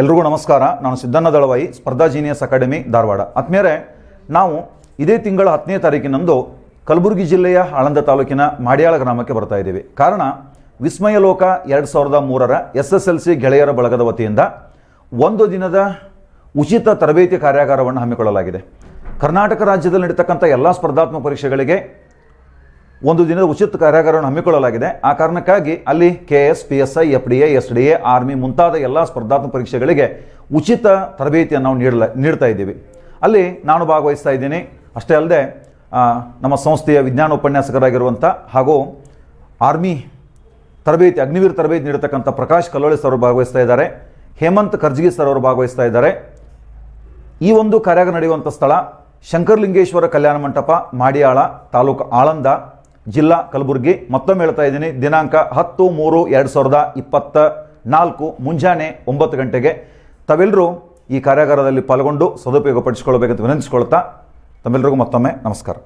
ಎಲ್ರಿಗೂ ನಮಸ್ಕಾರ. ನಾನು ಸಿದ್ದಣ್ಣ ದಳವಾಯಿ, ಸ್ಪರ್ಧಾ ಜೀನಿಯಸ್ ಅಕಾಡೆಮಿ, ಧಾರವಾಡ. ಆತ್ಮೀಯರೇ, ನಾವು ಇದೇ ತಿಂಗಳ ಹತ್ತನೇ ತಾರೀಕಿನಂದು ಕಲಬುರಗಿ ಜಿಲ್ಲೆಯ ಆಳಂದ ತಾಲೂಕಿನ ಮಾಡ್ಯಾಳ ಗ್ರಾಮಕ್ಕೆ ಬರ್ತಾ ಇದ್ದೀವಿ. ಕಾರಣ, ವಿಸ್ಮಯ ಲೋಕ ಎರಡು ಸಾವಿರದ ಮೂರರ ಎಸ್ ಎಸ್ ಎಲ್ ಸಿ ಗೆಳೆಯರ ಬಳಗದ ವತಿಯಿಂದ ಒಂದು ದಿನದ ಉಚಿತ ತರಬೇತಿ ಕಾರ್ಯಾಗಾರವನ್ನು ಹಮ್ಮಿಕೊಳ್ಳಲಾಗಿದೆ. ಕರ್ನಾಟಕ ರಾಜ್ಯದಲ್ಲಿ ನಡೀತಕ್ಕಂಥ ಎಲ್ಲ ಸ್ಪರ್ಧಾತ್ಮಕ ಪರೀಕ್ಷೆಗಳಿಗೆ ಒಂದು ದಿನದ ಉಚಿತ ಕಾರ್ಯಾಗಾರವನ್ನು ಹಮ್ಮಿಕೊಳ್ಳಲಾಗಿದೆ. ಆ ಕಾರಣಕ್ಕಾಗಿ ಅಲ್ಲಿ K S P S I F D A S D A army ಮುಂತಾದ ಎಲ್ಲ ಸ್ಪರ್ಧಾತ್ಮಕ ಪರೀಕ್ಷೆಗಳಿಗೆ ಉಚಿತ ತರಬೇತಿಯನ್ನು ನಾವು ನೀಡಲ, ನೀಡ್ತಾ ಇದ್ದೀವಿ. ಅಲ್ಲಿ ನಾನು ಭಾಗವಹಿಸ್ತಾ ಇದ್ದೀನಿ. ಅಷ್ಟೇ ಅಲ್ಲದೆ ನಮ್ಮ ಸಂಸ್ಥೆಯ ವಿಜ್ಞಾನ ಉಪನ್ಯಾಸಕರಾಗಿರುವಂಥ ಹಾಗೂ ಆರ್ಮಿ ತರಬೇತಿ, ಅಗ್ನಿವೀರ್ ತರಬೇತಿ ನೀಡತಕ್ಕಂಥ ಪ್ರಕಾಶ್ ಕಲ್ಲೋಳಿ ಸರ್ ಅವರು ಭಾಗವಹಿಸ್ತಾ ಇದ್ದಾರೆ. ಹೇಮಂತ್ ಕರ್ಜಗಿ ಸರ್ ಅವರು ಭಾಗವಹಿಸ್ತಾ ಇದ್ದಾರೆ. ಈ ಒಂದು ಕಾರ್ಯಾಗಾರ ನಡೆಯುವಂಥ ಸ್ಥಳ ಶಂಕರಲಿಂಗೇಶ್ವರ ಕಲ್ಯಾಣ ಮಂಟಪ, ಮಾಡಿಯಾಳ ತಾಲೂಕು ಆಳಂದ ಜಿಲ್ಲಾ ಕಲಬುರಗಿ ಮತ್ತೊಮ್ಮೆ ಹೇಳ್ತಾ ಇದ್ದೀನಿ. ದಿನಾಂಕ ಹತ್ತು ಮೂರು ಎರಡು ಸಾವಿರದ ಇಪ್ಪತ್ತ ನಾಲ್ಕು ಮುಂಜಾನೆ ಒಂಬತ್ತು ಗಂಟೆಗೆ ತಾವೆಲ್ಲರೂ ಈ ಕಾರ್ಯಾಗಾರದಲ್ಲಿ ಪಾಲ್ಗೊಂಡು ಸದುಪಯೋಗಪಡಿಸಿಕೊಳ್ಬೇಕಂತ ವಿನಂತಿಸ್ಕೊಳ್ತಾ ತಮ್ಮೆಲ್ಲರಿಗೂ ಮತ್ತೊಮ್ಮೆ ನಮಸ್ಕಾರ.